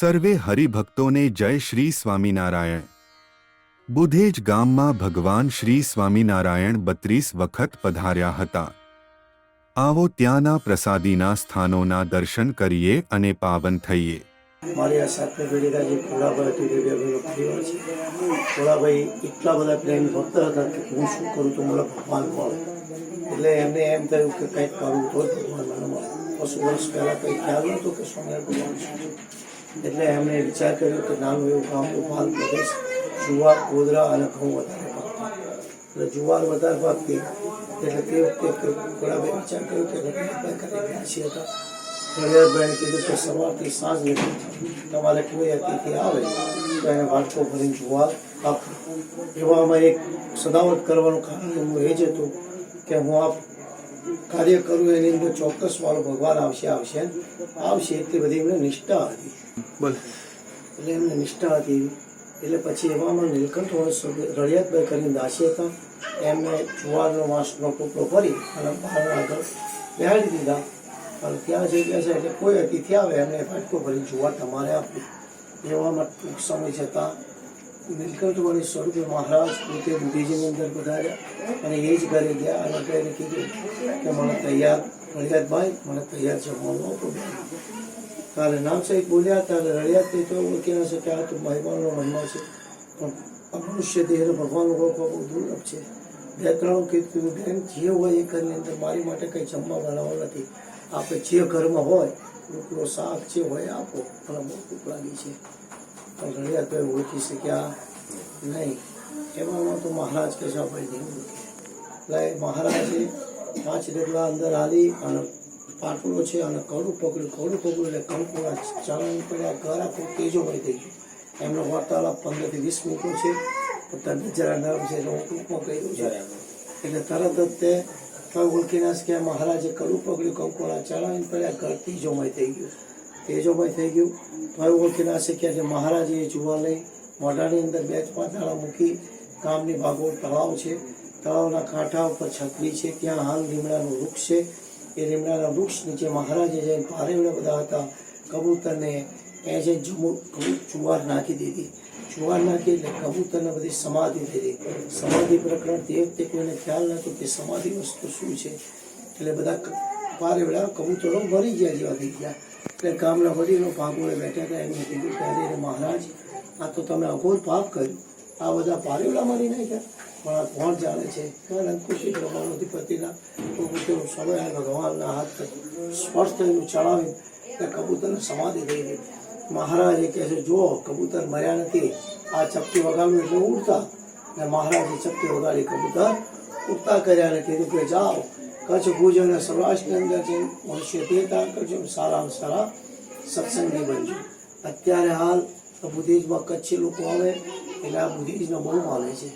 સર્વે હરિભક્તોને જય શ્રી સ્વામિનારાયણ. બુધેજ ગામમાં ભગવાન શ્રી સ્વામિનારાયણ બત્રીસ વખત પધાર્યા હતા. આવો ત્યાંના પ્રસાદીના સ્થાનોના દર્શન કરીએ અને પાવન થઈએ. મારી આ સાથે પેઢીના જે ભોળાભાઈ ટીડીભાઈનો પરિવાર છે. ખોડાભાઈ એટલા બધા પ્રેમ ભક્ત હતા કે હું શું કરું તો મને ભગવાન મળે. એટલે એમને એમ થયું કે કંઈક કરવું તો ભગવાન મને મળે. પશુ વર્ષ પહેલાં કંઈક ખ્યાલ નહોતો કે સ્વામિનારાયણ ભગવાન એટલે એમણે વિચાર કર્યો કે નાનું એવું ગામ ગોપાલ પ્રદેશ જુવાર, ગોધરા અને ઘઉં વધારે પાકતા. એટલે જુવાર વધારે પાકતી, એટલે તે વખતે ભોળાભાઈ વિચાર કર્યો કે રઘુનાથભાઈ કરે બેસી હતા. ફરિયાદભાઈને કીધું કે સવારથી સાંજ લગી તમારે કોઈ અતિથિ આવે તો એને વાટકો ભરીને જુવાર આપો એવામાં એક સદાવટ કરવાનું કારણ એમનું એ જ હતું કે હું આ કાર્ય કરું એની અંદર ચોક્કસ મારો ભગવાન આવશે આવશે. આવશે એટલી બધી એમને નિષ્ઠા હતી. એટલે એમને નિષ્ઠા હતી. એટલે પછી એવામાં નીલકંઠ રળિયાતભાઈ કરીને દાસી હતા. એમને જુવારનો વાંસનો ટુકડો ભરી અને બહાર આગળ બેહાડી દીધા. અને ત્યાં જઈ ગયા છે એટલે કોઈ અતિથિ આવે એમને ફાટકો ભરી જુવાર તમારે આપવી. એવામાં ટૂંક સમય જતાં નીલકંઠ વળી સ્વરૂપે મહારાજ પોતે બુદ્ધિજીની અંદર પધાર્યા અને એ જ ઘરે ગયા. અને ઘરે કીધું કે મને તૈયાર રળિયાતભાઈ મને તૈયાર જમવાનું આપો. તારે નામ સાહેબ બોલ્યા ત્યારે રડ્યા તે તો ઓળખી ન કે આ તો મહેમાનનો મહિમા છે. પણ મનુષ્ય દેહનો ભગવાન ઓળખવા બહુ દુર્લભ છે. બે ત્રણ કીધું, બેન, જે હોય એ ઘરની અંદર મારી માટે કંઈ જમવા બનાવવા નથી. આપણે જે ઘરમાં હોય રોટલો શાક જે હોય આપો. મને ભૂખ લાગી છે. પણ રળિયાતભાઈ ઓળખી શક્યા નહીં. એમાં તો મહારાજ કે છે, આપણે નહીં એટલે મહારાજે પાંચ ડગલા અંદર હાલી અને પાટલો છે અને કડું પકડ્યું કડું પકડ્યું એટલે કંકુડા ચરણ પડ્યા ઘર તેજો તેજોમય થઈ ગયું. એમનો વાર્તાલાપ પંદરથી વીસ મિનિટનો છે. તરત જરા નરમ છે એટલે હું ટૂંકમાં કહ્યું છે. એટલે તરત જ તે ઓળખી ના કે મહારાજે કડું પકડ્યું કંકોડા ચડાવીને પડ્યા ઘર તેજોમય થઈ ગયું. તેજોમય થઈ ગયું. તો ઓળખી ના શક્યા કે મહારાજે એ જોવા લઈ મોઢાની અંદર બે પાંચ દાણા મૂકી ગામની ભાગોળ તળાવ છે. તળાવના કાંઠા ઉપર છત્રી છે. ત્યાં હાલ લીમડાનું વૃક્ષ છે. એ લીમડાના વૃક્ષ નીચે મહારાજે જઈને પારેવડા બધા હતા. કબૂતરને એ જે જુવાર નાખી દીધી. જુવાર નાખી એટલે કબૂતરને બધી સમાધિ દીધી સમાધિ પ્રકરણ તે વખતે કોઈને ખ્યાલ નહોતો કે સમાધિ વસ્તુ શું છે. એટલે બધા પારેવડા કબૂતરો મરી ગયા જેવા થઈ ગયા. એટલે ગામના વડીલો ભાગોળે બેઠા હતા, એમને કીધું ત્યારે મહારાજ, આ તો તમે અઘોર પાપ કર્યું. આ બધા પારેવડા મારી નાખ્યા. પણ આ કોણ જાણે છે? અંકુશી બ્રહ્માનો અધિપતિના કબૂતરનો સમય ભગવાનના હાથ પર સ્પર્શ થયેલું ચડાવી એટલે કબૂતરને સમાધિ થઈ ગઈ મહારાજે કહે છે જો કબૂતર મર્યા નથી. આ ચપટી વગાડ્યું એટલે ઉડતા. અને મહારાજે ચપટી વગાડી કબૂતર ઉડતા કર્યા અને કીધું કે જાઓ કચ્છ ભુજ અને સૌરાષ્ટ્રની અંદર જે મનુષ્ય તે દાન કરજો સારામાં સારા સત્સંગી બનજો અત્યારે હાલ બુદ્ધિઝમાં કચ્છી લોકો આવે, એટલે આ બુદ્ધિઝનો બહુ માને છે.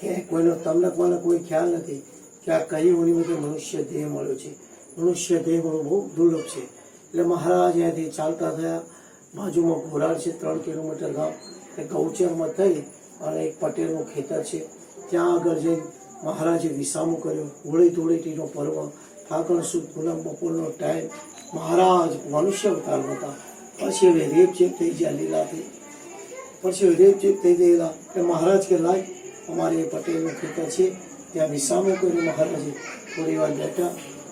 કે કોઈનો તમને મને કોઈ ખ્યાલ નથી કે આ કઈ ઉનિમતે મનુષ્ય દેહ મળ્યો છે. મનુષ્ય દેહ મળવો બહુ દુર્લભ છે. એટલે મહારાજ અહીંયાથી ચાલતા થયા. બાજુમાં ઘોરાડ છે, ત્રણ કિલોમીટર ગામ. એ ગૌચરમાં થઈ અને એક પટેલનું ખેતર છે. ત્યાં આગળ જઈ મહારાજે વિસામો કર્યો. હોળી ધૂળેટીનો પર્વ ફાગણ સુદ પૂનમ બપોરનો ટાઈમ. મહારાજ મનુષ્ય અવતાર હતા. પછી હવે રેપ ચેપ થઈ ગયા લીલાથી. પછી રેપ ચેપ થઈ ગયેલા. એ મહારાજ કે લાય અમારે એ પટેલનું ખેતર છે. ત્યાં વિસામો કર્યો મહારાજે. થોડી વાર બેઠા.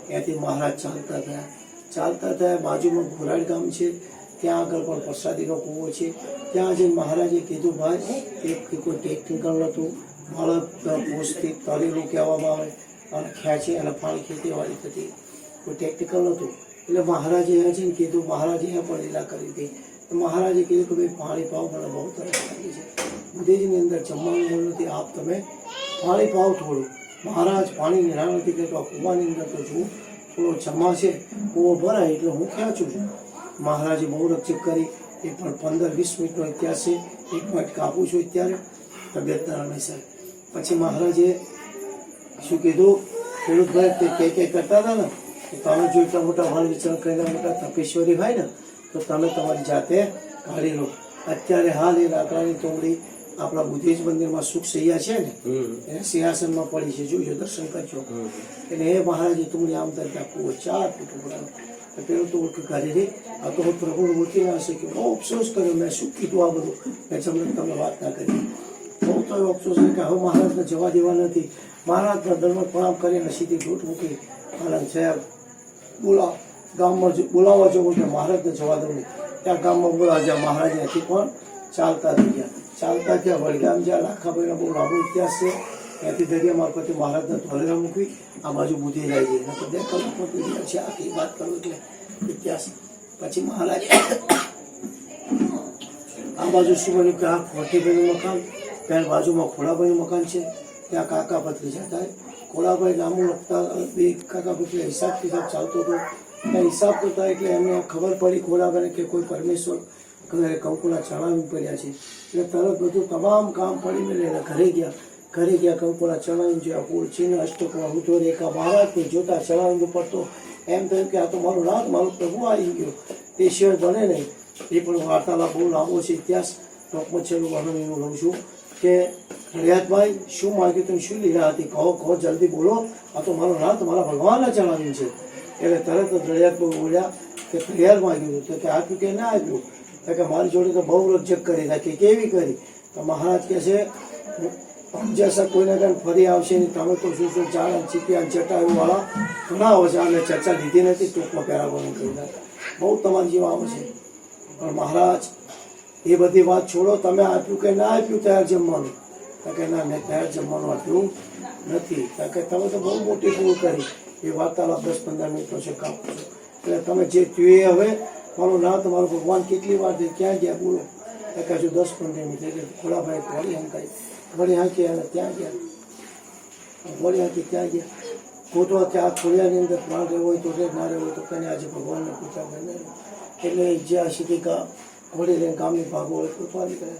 ત્યાંથી મહારાજ ચાલતા થયા ચાલતા થયા બાજુમાં ઘોરાડ ગામ છે. ત્યાં આગળ પણ પ્રસાદીનો કૂવો છે. ત્યાં જઈને મહારાજે કીધું, ભાઈ, એક કોઈ ટેકનિકલ નહોતું બળદ પોસ્ટથી તળેલું કહેવામાં આવે, અને ખેંચે અને પાણી ખેતીવાડી થતી. કોઈ ટેકનિકલ નહોતું. એટલે મહારાજે અહીંયા જઈને કીધું, મહારાજે અહીંયા પણ લીલા કરી હતી મહારાજે કીધું કે ભાઈ પાણી પાવ મને બહુ તરફ લાગી છે. બુદ્ધિજીની અંદર જમવાનું જરૂર નથી. આપ તમે પાણી પાવ થોડું. મહારાજ પાણી નિરાણ નથી કહેતો આ કૂવાની અંદર તો જુઓ, થોડો જમા છે, કૂવો ભરાય એટલે હું ખેંચું છું. મહારાજે બહુ રક્ષિત કરી. એ પણ પંદર વીસ મિનિટનો ઇતિહાસ છે. એક મિનિટ કાપું છું અત્યારે. તબિયતના હંમેશા પછી મહારાજે શું કીધું? ખેડૂતભાઈ તે કે કે કરતા હતા ને તમે જો એટલા મોટા વન વિચરણ કરીને મોટા તપેશ્વરી હોય ને તો તમે તમારી જાતે કાઢી લો. અત્યારે હાલ એ લાકડાની તોમડી આપણા બુદ્ધેજ મંદિરમાં સુખ સૈયા છે ને એને સિંહાસનમાં પડી છે. જોજો દર્શન કરજો. એટલે એ મહારાજે તુમડી આમ તરીકે કૂવો ચાર ફૂટ ઉપડાનો તો પેલો તો ઓળખ કાઢી રે આ તો હું પ્રભુને ઓળખી ના હશે કે બહુ અફસોસ કર્યો. મેં શું કીધું આ બધું? મેં તમને તમને વાત ના કરી. બહુ તો એવો છે કે હવે મહારાજને જવા દેવા નથી. મહારાજના ધર્મ પ્રણામ કરીને સીધી ઘૂંટ મૂકી આનંદ શહેર બોલા ગામમાં બોલાવવા જવું કે મહારાજને જવા દઉં ત્યાં ગામમાં બોલાવા, જ્યાં મહારાજ પણ ચાલતા થઈ ગયા. ચાલતા ત્યાં વડગામ જ્યાં લાખાભાઈનો બહુ લાંબો ઇતિહાસ છે. ત્યાંથી દરિયા મારફતે મહારાજને ધોલેરા મૂકી, આ બાજુ બુધી જાય છે. નકર બે આખી વાત કરું એટલે ઇતિહાસ. પછી મહારાજ આ બાજુ શું બન્યું કે આ ખોટીભાઈનું મકાન ત્યાં બાજુમાં ખોડાભાઈનું મકાન છે. ત્યાં કાકા ભત્રીજા થાય. ખોડાભાઈ લાંબુ લખતા બે કાકા ભત્રીજા હિસાબ કિતાબ ચાલતો હતો. ત્યાં હિસાબ કરતા એટલે એમને ખબર પડી ખોડાભાઈને કે કોઈ પરમેશ્વર કંકુલા ચણાવી પડ્યા છે. એટલે તરત બધું તમામ કામ પડી મેળે એટલે ઘરે ગયા. ઘરે ગયા કંકુલા ચણાવી જોયા ફૂલ ચિહ્ન અષ્ટકમાં ઉધો રેખા મહારાજને જોતા ચણાવી પડતો એમ થયું કે આ તો મારું રાત મારું પ્રભુ આવી ગયો. તે સિવાય બને નહીં. એ પણ વાર્તાલાપ બહુ લાંબો છે. ઇતિહાસ ટોપમાં છેલ્લું વર્ણન એનું લઉં છું. કે હરિયાતભાઈ શું માગ્યું તમે શું લીધા હતી? કહો કહો, જલ્દી બોલો. આ તો મારો રાત મારા ભગવાનને જણાવ્યું છે. એટલે તરત જ રળિયાતભાઈ બોલ્યા કે, ફરિયાદ માગ્યું હતું. તો કે આપ્યું કે ના આપ્યું? તો કે, મારી જોડે તો બહુ રજક કરી નાખી. કેવી કરી? તો મહારાજ કહે છે સમજાશે કોઈને કંઈ ફરી આવશે નહીં, તમે તો શું શું ચાળ ચીપિયા જટાયું વાળા ઘણા આવશે છે અને ચર્ચા લીધી નથી, ટૂંકમાં પહેરાવવાનું કરી નાખ્યા બહુ તમારી જેવા આવે છે. પણ મહારાજ એ બધી વાત છોડો, તમે આપ્યું કે ના આપ્યું, તૈયાર જમવાનું. કે ના, મેં તૈયાર જમવાનું આપ્યું નથી. કે તમે તો બહુ મોટી ભૂલ કરી. એ વાર્તાલાપ દસ પંદર મિનિટનો છે કાપો છો. એટલે તમે જે થયું એ હવે મારું ના તમારું ભગવાન કેટલી વાર છે ક્યાં ગયા, બોલો. કે હજુ દસ પંદર મિનિટ એટલે ખોલાભાઈ વળી હંકાઈ વળી હાંકી અને ત્યાં ગયા. વળી હાંકી ત્યાં ગયા. ગોતવા ત્યાં ખોડિયાની અંદર પ્રાણ રહેવો હોય તો ના રહેવો તો કને આજે ભગવાનને પૂછા ભાઈ એટલે જ્યાં સુધી ગામ ઘોડી લઈને ગામની ભાગો હોય ગોતવા નીકળે.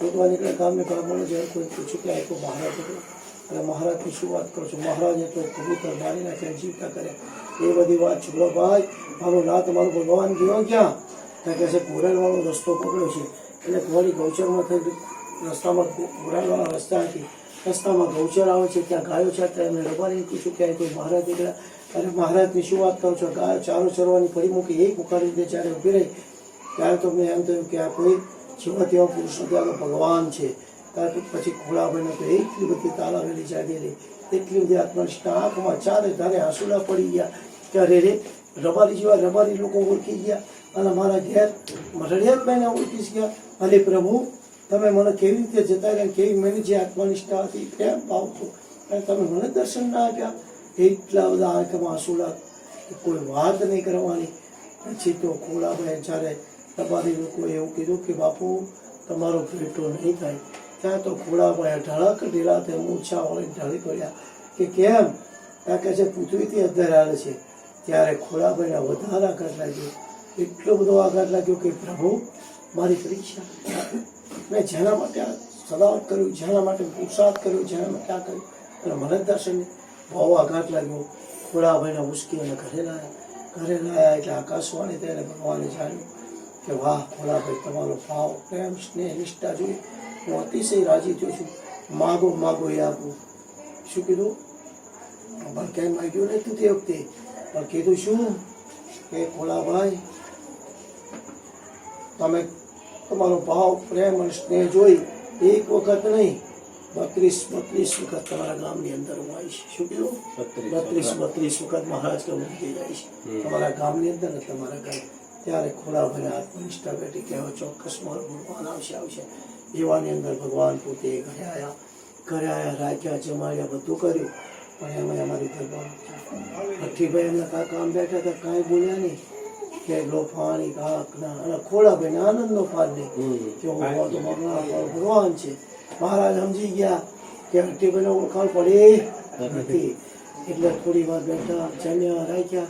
ગોતવા નીકળે, ગામની ભાગો જ્યારે કોઈ પૂછ્યું કે તો મહારાજ હતો. અને મહારાજની શું વાત કરો છો? મહારાજે તો કબૂતર મારી નાખ્યા જીવતા કર્યા એ બધી વાત છોકરો ભાઈ, મારો ના તમારું ભગવાન ગયો ક્યાં? ત્યાં કહે છે, ઘોરેલવાળો રસ્તો પકડ્યો છે. એટલે ઘોડી ગૌચરમાં થઈ રસ્તામાં ઘોરાડવાળા રસ્તા હતી. રસ્તામાં ગૌચર આવે છે, ત્યાં ગાયો છે, ત્યાં એમને રબારી પૂછ્યું કે કોઈ મહારાજ નીકળ્યા. અરે મહારાજની શું વાત કરો છો? ગાયો ચારો ચરવાની ફરી મૂકી, એક ઉખાડી દે જ્યારે ઊભી રહી ત્યારે તો મેં એમ થયું કે આ કોઈ જેવા તેવા પુરુષ નથી ભગવાન છે. ત્યાર પછી ખોળાભાઈને તો એટલી બધી તાલાવેલી જાગેલી. એટલી બધી આત્મનિષ્ઠા આંખમાં ચારે ધારે આંસુડા પડી ગયા. ત્યારે રે રબારી જેવા રબારી લોકો ઓળખી ગયા અને મારા ઘેર રડિયાતભાઈને ઓળખી ગયા. અરે પ્રભુ, તમે મને કેવી રીતે જતા રહ્યા? કેવી મને જે આત્મનિષ્ઠા હતી પ્રેમ ભાવતો અને તમે મને દર્શન ના આપ્યા. એટલા બધા આંખમાં આંસુડા કોઈ વાત નહીં કરવાની. પછી તો ખોલાભાઈ જ્યારે તમારી લોકોએ એવું કીધું કે, બાપુ, તમારો ભેટો નહીં થાય. ત્યાં તો ખોલાભાઈ ઢળક ઢીલા મૂછા વળી ઢળી પડ્યા. કે કેમ? ત્યાં કહે છે, પૃથ્વીથી અંદર આવે છે. ત્યારે ખોલાભાઈને વધારે આઘાત લાગ્યો. એટલો બધો આઘાત લાગ્યો કે, પ્રભુ, મારી પરીક્ષા. મેં જેના માટે આ સદાવત કર્યું, જેના માટે પુરુષાર્થ કર્યો, જેના માટે આ કર્યું. અને મને દર્શન બહુ આઘાત લાગ્યો. ખોડાભાઈને અને ઘરે લાયા. ઘરે લાયા એટલે આકાશવાણી તેને ભગવાને જાણ્યું. કે વાહ ભોળાભાઈ તમારો ભાવ પ્રેમ સ્નેહ નિષ્ઠા જોઈ હું અતિશય રાજી થયો છું. માગો માગો એ આપું. શું કીધું? ક્યાંય માગ્યું નહીં તે વખતે? પણ કીધું શું? કે ભોળાભાઈ તમે તમારો ભાવ પ્રેમ અને સ્નેહ જોઈ એક વખત નહીં બત્રીસ બત્રીસ વખત તમારા ગામની અંદર હું આવીશ. શું કીધું? બત્રીસ બત્રીસ વખત. મહારાજ કે હું થઈ છે તમારા ગામની અંદર ને તમારા ઘર ત્યારે ખોડા ભરે આત્મનિષ્ઠા કે હવે ચોક્કસ મારો ભગવાન આવશે આવશે. એવાની અંદર ભગવાન પોતે ઘરે આવ્યા ઘરે આવ્યા રાખ્યા જમાડ્યા બધું કર્યું. પણ એમાં અમારી ભગવાન ભઠ્ઠીભાઈ એમના કાકા આમ બેઠા હતા કાંઈ બોલ્યા નહીં. કે લોફાણી કાક ના. અને ખોડાભાઈને આનંદનો પાર નહીં. કે હું તો મારો ભગવાન છે. મહારાજ સમજી ગયા કે ભઠ્ઠીભાઈને ઓળખાણ પડે નથી. એટલે થોડી વાર બેઠા જમ્યા રાખ્યા.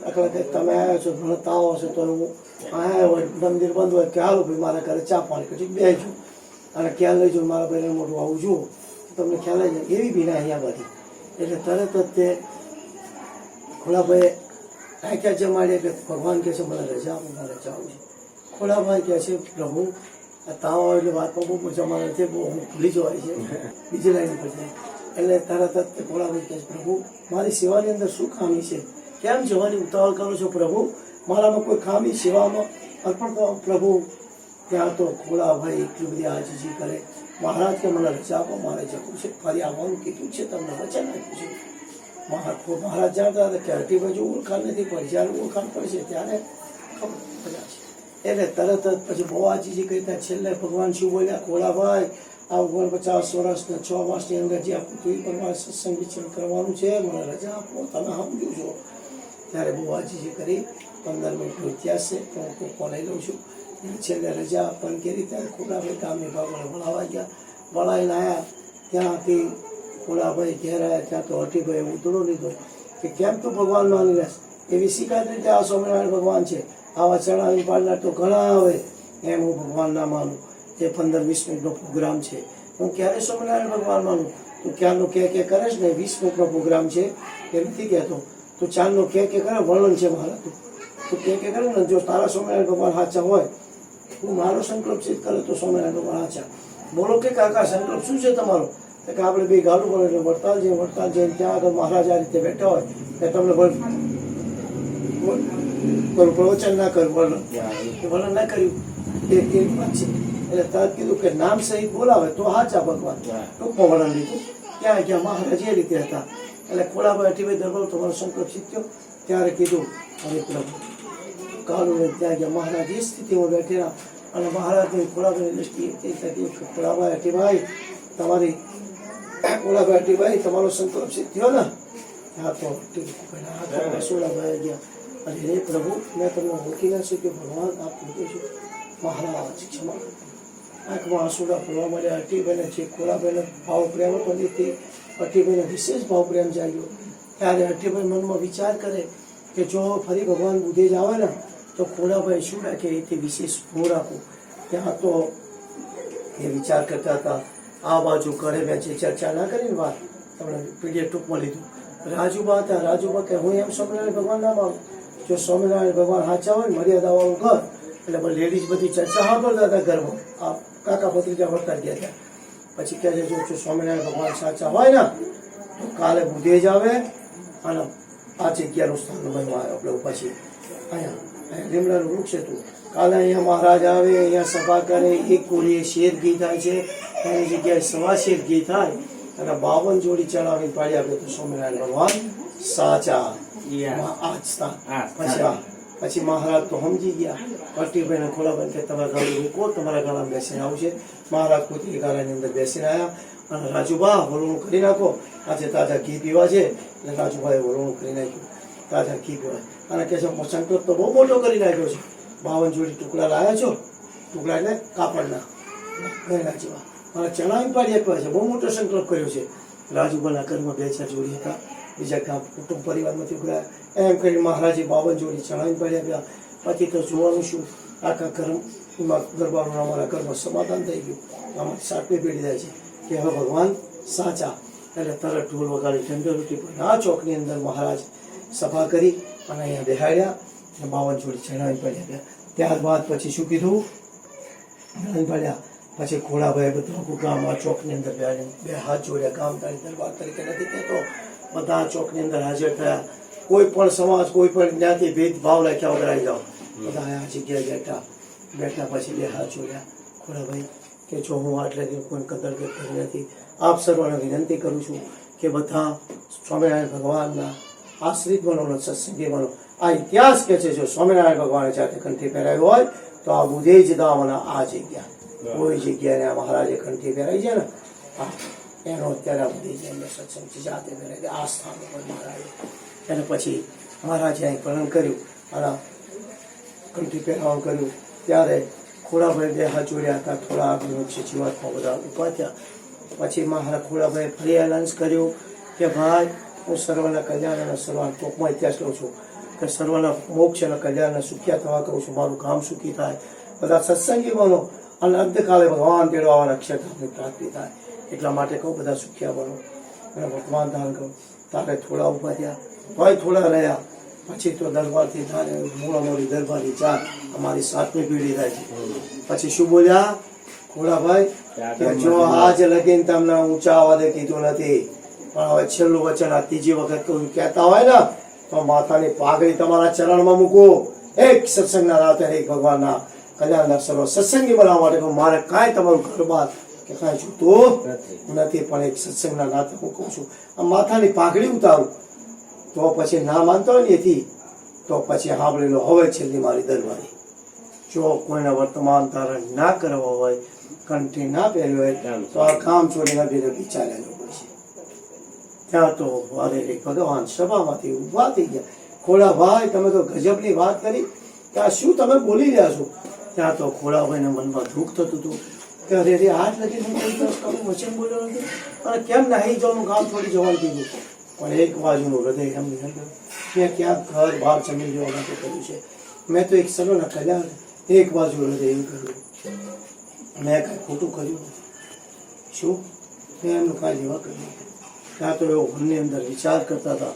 દાખલા કે તમે આવ્યા છો, મને તાવ હશે તો હું આવ્યા હોય, મંદિર બંધ હોય કે હાલો ભાઈ, મારા ઘરે ચા પાણી પછી છું. અને ખ્યાલ લઈ જાઓ મારા ભાઈને મોટું આવું જુઓ તમને ખ્યાલ આવી જાય. એવી ભીના અહીંયા બધી. એટલે તરત જ તે ખોલાભાઈ છે જમાડ્યા કે ભગવાન કહે છે, મને રજા આપો, મારે જવું છે. ખોલાભાઈ કહે છે પ્રભુ, આ તાવ આવે એટલે વાતમાં બહુ મજા મારે છે, બહુ હું ભૂલી જવાય છે. બીજી લાઈન પર જાય. એટલે તરત જ તે ખોલાભાઈ કહે છે, પ્રભુ, મારી સેવાની અંદર શું ખામી છે? કેમ જવાની ઉતાવળ કરો છો પ્રભુ? મારામાં કોઈ ખામી સેવામાં અર્પણ કરો પ્રભુ. ત્યાં તો ખોળાભાઈ એટલી બધી આજીજી કરે. મહારાજ કે મને રજા આપો મારે જવું છે. ફરી આવવાનું કીધું છે, તમને રજા નાખ્યું છે. મહારાજ જાણતા હતા કે હટી બાજુ ઓળખાણ નથી પડી જ્યારે ઓળખાણ પડશે ત્યારે ખબર છે. એટલે તરત જ પછી આજીજી કરી ત્યાં છેલ્લે ભગવાન શું બોલ્યા ખોળાભાઈ આ ઓગણ પચાસ વર્ષના છ માસની અંદર જે આ પૃથ્વી પર સત્સંગ વિચરણ કરવાનું છે, મને રજા આપો તમે સમજો છો. ત્યારે બહુ જે કરી, પંદર મિનિટનો ઇતિહાસ છે, તો હું કોકો લઈ લઉં છું. એ છેલ્લે રજા આપવાની કરી, ત્યારે ખોડાભાઈ ગામની ભાગોળે વળાવા ગયા. વળાવીને આવ્યા ત્યાંથી ખોડાભાઈ ઘેર આવ્યા ત્યાં તો હટીભાઈ ઉતરો લીધો કે કેમ તું ભગવાન માની લેશ એવી શિકાયત રીતે આ સ્વામિનારાયણ ભગવાન છે. આવા ચણાવી પાડનાર તો ઘણા આવે. એમ હું ભગવાન ના માનું. જે પંદર વીસ મિનિટનો પ્રોગ્રામ છે. હું ક્યારે સ્વામિનારાયણ ભગવાન માનું? તું ક્યાંનું કે કે કરે છે ને વીસ મિનિટનો પ્રોગ્રામ છે? એમ નથી કહેતો. તું ચારનો કે કે કરે વર્ણન છે મારા. તું કે કે કરે ને જો તારા સ્વામિનારાયણ ભગવાન સાચા હોય હું મારો સંકલ્પ સિદ્ધ કરે તો સ્વામિનારાયણ ભગવાન સાચા બોલો કે કાકા સંકલ્પ શું છે તમારો? કે આપણે બે ગાલું પડે એટલે વડતાલ જઈએ વડતાલ જઈને ત્યાં આગળ મહારાજ આ રીતે બેઠા હોય કે તમને બોલ કોઈ પ્રવચન ના કર્યું વર્ણન. વર્ણન ના કર્યું. એ એની વાત છે. એટલે તરત કીધું કે નામ સહિત બોલાવે તો હાચા ભગવાન. ટૂંકમાં વર્ણન લીધું. ક્યાં ક્યાં મહારાજ એ રીતે હતા. એટલે ખોડાભાઈ અઠીભાઈ દરબાર તમારો સંકલ્પ શીખ્યો ત્યારે કીધું, અરે પ્રભુ કાળુને ત્યાં ગયા મહારાજ એ સ્થિતિમાં બેઠેલા અને મહારાજની ખોળાભાઈ દ્રષ્ટિએ તે તકલીફ કે ખોડાભાઈ અઠીભાઈ તમારી ખોડાભાઈ અઠીભાઈ તમારો સંકલ્પ શીખ્યો ને? હા તો સોળાભાઈ ગયા. અને હે પ્રભુ, મેં તમને ઓળખી ના કે ભગવાન આપ મૂકે છે મહારાજ, ક્ષમા. આંખમાં આંસુડા ભરવા મળ્યા અટીભાઈને જે ખોડાભાઈને ભાવ પ્રેમ હતો ને વિશેષ ભાવ પ્રેમ જાગ્યો. ત્યારે અટીભાઈ મનમાં વિચાર કરે કે જો ફરી ભગવાન બુધે જ આવે ને, તો ખોડાભાઈ શું રાખે એ તે વિશેષ હું રાખું. ત્યાં તો એ વિચાર કરતા હતા, આ બાજુ ઘરે મેં જે ચર્ચા ના કરીને વાત, તમને પીડીએફ ટૂંકમાં લીધું. રાજુબા હતા, રાજુબા કે હું એમ સ્વામિનારાયણ ભગવાન ના માનું? જો સ્વામિનારાયણ ભગવાન સાચા હોય ને, મર્યાદાવાળું ઘર, એટલે લેડીઝ બધી ચર્ચા સાંભળતા હતા ઘરમાં. આ કાકા ભત્રીજા વળતા ગયા હતા. પછી કહે છે જો સ્વામિનારાયણ ભગવાન સાચા હોય ને તો કાલે બુધે જ આવે અને આ જગ્યાનું સ્થાન બનવા આવ્યો આપણે પછી. અહીંયા અહીંયા લીમડાનું વૃક્ષ હતું. કાલે અહીંયા મહારાજ આવે અહીંયા સભા કરે એક કોળીએ શેર ઘી થાય છે એની જગ્યાએ સવા શેર ઘી થાય અને બાવન જોડી ચડાવી પાડી આપે તો સ્વામિનારાયણ ભગવાન સાચા. આ જ સ્થાન. પછી આ પછી મહારાજ તો સમજી ગયા. પટ્ટીભાઈ ખોલાભાઈ કે તમારા ગાળું મૂકો તમારા ગાળામાં બેસીને આવશે? મહારાજ પોતે ગાળાની અંદર બેસીને આવ્યા અને રાજુભા વલોણું કરી નાખો. આજે તાજા ઘી પીવા છે એટલે રાજુભાઈ વલોણું કરી નાખ્યું. તાજા ઘી પીવા. અને કે છે સંકલ્પ તો બહુ મોટો કરી નાખ્યો છે. બાવન જોડી ટુકડા લાવ્યા છો? ટુકડા એટલે કાપડના ગયના જેવા મારા ચણા પાડી આપ્યા છે. બહુ મોટો સંકલ્પ કર્યો છે. રાજુભાના ઘરમાં બે ચાર જોડી હતા. બીજા ગામ કુટુંબ પરિવારમાંથી ઉભરા. એમ કરીને મહારાજે બાવન જોડી ચણાવી પડ્યા ગયા પછી તો જોવાનું શું? આખા ઘરમાં ગરબાનું અમારા ઘરમાં સમાધાન થઈ ગયું. અમારી સાતમી પેઢી થાય છે કે હવે ભગવાન સાચા. એટલે તરત ઢોલ વગાડી ઠંડો પર આ ચોકની અંદર મહારાજ સભા કરી અને અહીંયા બેહાડ્યા અને બાવન જોડી ચણાવી પાડ્યા ગયા ત્યારબાદ પછી શું કીધું? ચણાવી પાડ્યા. પછી ઘોડાભાઈ બધું આખું ગામ આ ચોકની અંદર બે હાથ જોડ્યા ગામ તારી દરબાર તરીકે નથી કહેતો. બધા ચોકની અંદર હાજર થયા. કોઈ પણ સમાજ કોઈ પણ જ્ઞાતિ ભેદભાવ રાખ્યા વગર આવી જાઓ બધા આ જગ્યાએ બેઠા. બેઠા પછી બે હાથ જોડ્યા. ખોડાભાઈ કે જો હું આટલે દિવસ કોઈ કદર કરી નથી આપ સર્વને વિનંતી કરું છું કે બધા સ્વામિનારાયણ ભગવાનના આશ્રિત બનો સત્સંગી બનો. આ ઇતિહાસ કે છે જો સ્વામિનારાયણ ભગવાને જાતે કંઠી પહેરાવ્યો હોય તો આ બુધે જ દામના આ જગ્યા. કોઈ જગ્યાએ આ મહારાજે કંઠી પહેરાવી છે ને? આ એનો અત્યારે જગ્યાએ સત્સંગ જાતે પહેરાવી આ સ્થાન ઉપર મહારાજે અને પછી મહારાજે અહીં પ્રણન કર્યું અને કંઠી પહેરાવાનું કર્યું ત્યારે ખોડાભાઈ બે હાથ જોડ્યા હતા થોડા આગળ છે જીવાતમાં બધા ઊભા થયા પછી મહારાજ ખોડાભાઈ ફરી એનાઉન્સ કર્યું કે ભાઈ હું સર્વના કલ્યાણ અને સર્વના ટોકમાં ઇતિહાસ લઉં છું કે સર્વના મોક્ષ અને કલ્યાણ સુખ્યા થવા કહું છું મારું કામ સુખી થાય બધા સત્સંગી બનો અને અંતકાલે ભગવાન તેડવાના અક્ષરધામની પ્રાપ્તિ થાય એટલા માટે કહું, બધા સુખ્યા બનો. અને ભગવાન ધારણ કહું તારે થોડા ઊભા થયા ભાઈ થોડા રહ્યા. પછી તો દરબારથી થાય મોડા મોડી દરબારી ચાર અમારી સાતમી પેઢી થાય છે. પછી શું બોલ્યા? ખોડાભાઈ જો આજ લગીન તમને ઊંચા અવાજે કીધું નથી, પણ હવે છેલ્લું વચન આ ત્રીજી વખત કહ્યું કહેતા હોય ને, તો માથાની પાઘડી તમારા ચરણમાં મૂકો. એક સત્સંગના રાતે એક ભગવાનના કલ્યાણ દર્શનો સત્સંગી બનાવવા માટે મારે કાંઈ તમારું ઘરબાર કે કાંઈ છૂટતો નથી પણ એક સત્સંગના નાતે હું કહું છું. આ માથાની પાઘડી ઉતારું. તો પછી ના માનતો હોય ને એથી, તો પછી સાંભળેલો હવે છેલ્લી મારી દરબારી. જો કોઈને વર્તમાન ધારણ ના કરવો હોય, કંઠી ના પહેર્યો હોય, તો આ કામ છોડીને નથી ચાલ્યા જવું છે. ત્યાં તો વારે ભગવાન સભામાંથી ઊભા થઈ ગયા. ખોડાભાઈ તમે તો ગજબની વાત કરી. આ શું તમે બોલી રહ્યા છો? ત્યાં તો ખોડાભાઈને મનમાં દુઃખ થતું હતું. અરે રે આજ લગી હું કોઈ દિવસ કરું વચન બોલ્યો નથી અને કેમ નાહી જવાનું ગામ છોડી જવાનું કીધું પણ એક બાજુનું હૃદય એમની અંદર મેં ક્યાં ઘર બહાર જમી જવા માટે કર્યું છે. મેં તો એક સરળ કલ્યાણ એક બાજુ હૃદય એમ કર્યું. મેં કાંઈ ખોટું કર્યું? શું? મેં એમનું કાંઈ એવા કર્યું ત્યાં તો એવો મનની અંદર વિચાર કરતા હતા.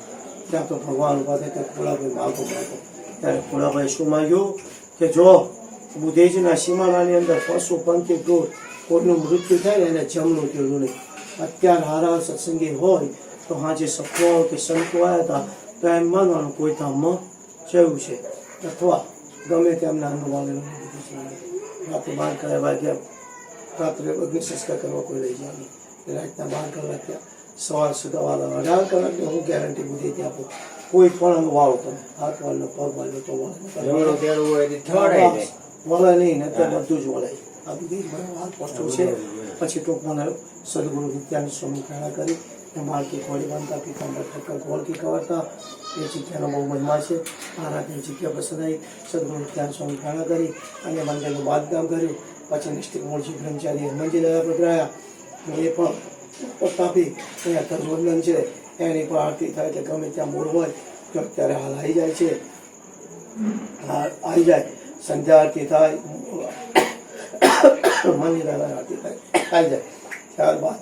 ત્યાં તો ભગવાન પાસે ત્યાં ખોડાભાઈ માગો માગો. ત્યારે ખોડાભાઈ શું માગ્યું? કે જો બુધેજના સીમાડાની અંદર પશુ પંખી દૂર કોઈનું મૃત્યુ થાય એને જમનું તેડું નહીં. અત્યારે હારા સત્સંગી હોય તો હાજે સફળ કે સંતો આવ્યા હતા, તો એમ માનવાનું કોઈ ધામમાં જયું છે. અથવા ગમે તેમના અનુભવ રાતે બાર કલાક વાગ્યા, રાત્રે અગ્નિ સંસ્કાર કરવા કોઈ લઈ જાય નહીં. રાતના બાર કલાક ત્યાં સવાર સુધાવાળા અઢાર કલાકની હું ગેરંટી બુદ્ધિથી આપું. કોઈ પણ વાળો તમે હાથ વાળો પગ વાળો તો જમણું વળે નહીં તો બધું જ વળાય આ બધી હાથ પહોંચ્યો છે. પછી ટૂંકમાં સદગુરુ નિત્યાનંદ સ્વામી પ્રેરણા કરી ને માળકી ખોડી બાંધતા પિતાંબર ઠક્કર ગોળકી કવરતા, એ જગ્યાનો બહુ મહિમા છે. મહારાજની જગ્યા પસંદ આવી. સદગુરુ નિત્યાનંદ સ્વામી પ્રેરણા કરી અને મંદિરનું બાંધકામ કર્યું. પછી નિષ્ઠિક મૂળજી બ્રહ્મચારી મંદિર પધરાયા. એ પણ તાપી અહીંયા ધર્મવંદન છે. એની પણ આરતી થાય એટલે ગમે ત્યાં મૂળ હોય, તો અત્યારે હાલ આવી જાય છે. આવી જાય. સંધ્યા આરતી થાય મંદિર આરતી થાય થાય જાય. ત્યારબાદ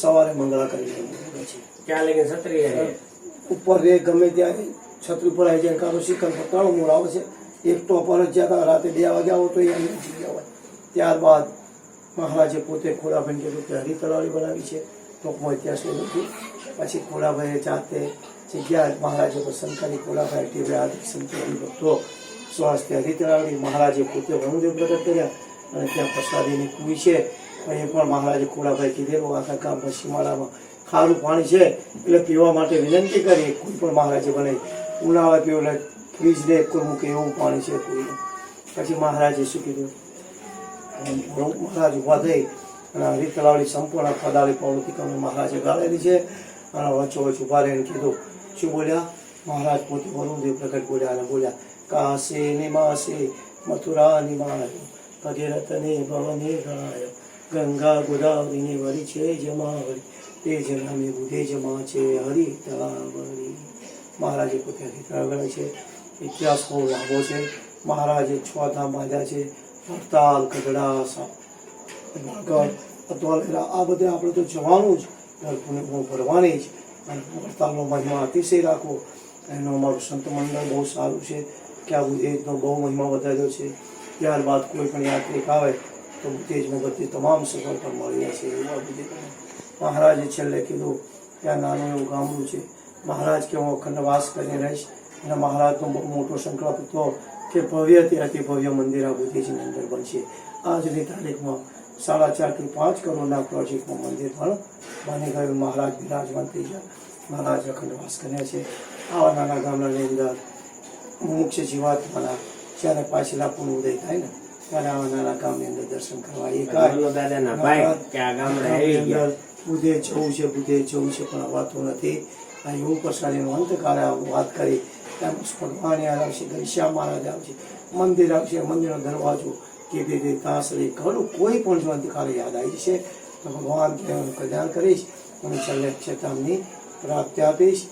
સવારે મંગળા કરી લેવાની છે ત્યાં સત્રીય રહે. ઉપર રે ગમે ત્યાં છત્રી ઉપર આવી જાય કારો શિખર પર ત્રણ મૂળ આવે છે. એક તો પર જ જ્યાં રાતે બે વાગ્યા આવો તો એ એમની જગ્યા હોય. ત્યારબાદ મહારાજે પોતે ખોડાભાઈ કે પોતે હરિતળાળી બનાવી છે. તો કોઈ ઇતિહાસ નથી. પછી ખોડાભાઈએ જાતે જગ્યા મહારાજે પસંદ કરી ખોડાભાઈ ટીવી આદિ સંતો ભક્તો સ્વાસ્થ્ય રીતરાવડી મહારાજે પોતે વણુદેવ પ્રગટ કર્યા અને ત્યાં પ્રસાદીની કુઈ છે. અહીં પણ મહારાજે ખોડાભાઈ કીધેલું આખા ગામ પશ્ચિમાળામાં ખારું પાણી છે, એટલે પીવા માટે વિનંતી કરી. કોઈ પણ મહારાજે બનાવી ઉનાળા પીવું એટલે ફ્રીજને એક મૂકે એવું પાણી છે કોઈ પછી મહારાજે શું કીધું? મહારાજ ઊભા થઈ અને હરિતલાવડી સંપૂર્ણ પદાળી પ્રવૃત્તિ કમે મહારાજે ગાળેલી છે. અને વચ્ચો વચ્ચ ઊભા રહીને કીધું, શું બોલ્યા? મહારાજ પોતે વરુણદેવ પ્રગટ બોલ્યા અને બોલ્યા કાશે નિમાસે મથુરા નિમાય ભગીરથને ભવને ગણાય ગંગા ગોદાવરીને વરી છે જમા વરી તે જનામે બુધે જમા છે હરિ તળાવરી મહારાજે પોતે હરિ તળાવ છે ઇતિહાસ બહુ લાંબો છે મહારાજે છ ધામ બાંધ્યા છે હડતાલ ગઢડા સા અથવા આ બધે આપણે તો જવાનું જ ગર્ભને બહુ ભરવાની જ, અને હડતાલનો મહિમા અતિશય રાખવો, એનું અમારું સંત મંડળ બહુ સારું છે કે આ બુદ્ધેજનો બહુ મહિમા વધાર્યો છે. ત્યારબાદ કોઈ પણ યાત્રિક આવે, તો બુદ્ધેજમાં બધી તમામ સફળતા મળી છે એવું આ મહારાજે છેલ્લે કીધું આ નાનું એવું ગામડું છે. મહારાજ કે હું અખંડ વાસ કરીને રહીશ. અને મહારાજનો બહુ મોટો સંકલ્પ હતો કે ભવ્યથી અતિ ભવ્ય મંદિર આ બુદ્ધિજીની અંદર બનશે. આજની તારીખમાં સાડા ચારથી પાંચ કરોડના પ્રોજેક્ટમાં મંદિર પણ બની ગયું. મહારાજ બિરાજમાન થઈ ગયા. મહારાજ અખંડ વાસ કર્યા છે. આવા નાના ગામડાની અંદર મુખ્ય જીવાત્માના જ્યારે પાછલા પૂર્ણ ઉદય થાય ને ત્યારે આવા નાના ગામની અંદર દર્શન કરવા એ ગયા. બુધે જવું છે બુધે જવું છે પણ અવાતું નથી. અને એવું પ્રસાદીનો અંતકાળે વાત કરી તેમ ભગવાન આવશે ઘનશ્યામ મહારાજ આવશે મંદિર આવશે મંદિરનો દરવાજો કે તે તાસરી ઘણું કોઈ પણ જો અંતકાળ યાદ આવી જશે તો ભગવાન કહેવાનું કલ્યાણ કરીશ અને છેલ્લે ક્ષેત્રની પ્રાપ્તિ આપીશ.